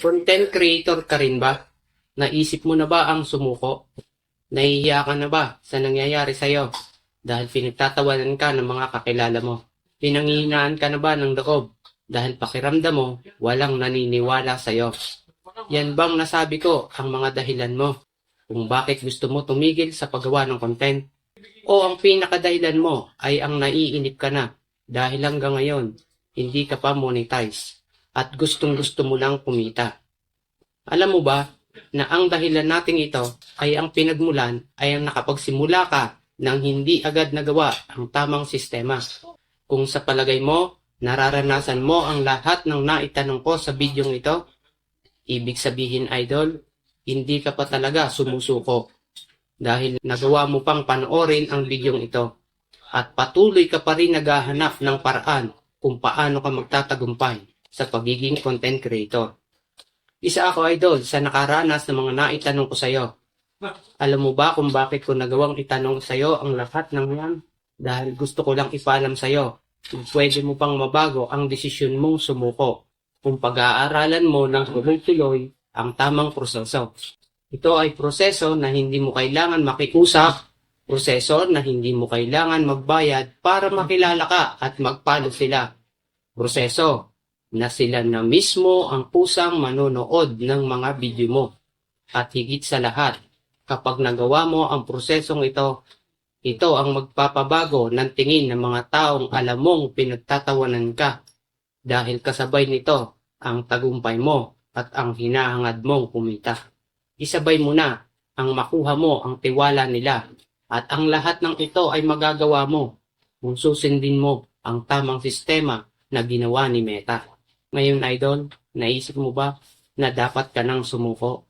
Content creator ka rin ba? Naisip mo na ba ang sumuko? Nahihiya ka na ba sa nangyayari sa'yo? Dahil pinagtatawanan ka ng mga kakilala mo. Pinanghihinaan ka na ba ng loob? Dahil pakiramdam mo, walang naniniwala sa'yo. Yan bang nasabi ko ang mga dahilan mo? Kung bakit gusto mo tumigil sa paggawa ng content? O ang pinakadahilan mo ay ang naiinip ka na dahil hanggang ngayon, hindi ka pa monetize at gustong gusto mo lang kumita. Alam mo ba na ang dahilan nating ito ay ang pinagmulan ay ang nakapagsimula ka nang hindi agad nagawa ang tamang sistema. Kung sa palagay mo, nararanasan mo ang lahat ng naitanong ko sa bidyong ito, ibig sabihin idol, hindi ka pa talaga sumusuko. Dahil nagawa mo pang panoorin ang bidyong ito. At patuloy ka pa rin naghahanap ng paraan kung paano ka magtatagumpay sa pagiging content creator. Isa ako idol sa nakaranas ng mga naitanong ko sa iyo. Alam mo ba kung bakit ko nagawang itanong sa iyo ang lahat ng yan? Dahil gusto ko lang ipaalam sa iyo kung pwede mo pang mabago ang desisyon mong sumuko kung pag-aaralan mo ng tuloy-tuloy ang tamang proseso. Ito ay proseso na hindi mo kailangan makiusap, proseso na hindi mo kailangan magbayad para makilala ka at magpalo sila. Proseso na sila na mismo ang pusang manonood ng mga video mo. At higit sa lahat, kapag nagawa mo ang prosesong ito, ito ang magpapabago ng tingin ng mga taong alam mong pinagtatawanan ka. Dahil kasabay nito ang tagumpay mo at ang hinahangad mong kumita. Isabay mo na ang makuha mo ang tiwala nila at ang lahat ng ito ay magagawa mo kung susundin mo ang tamang sistema na ginawa ni Meta. Ngayon, Idol, naisip mo ba na dapat ka nang sumuko?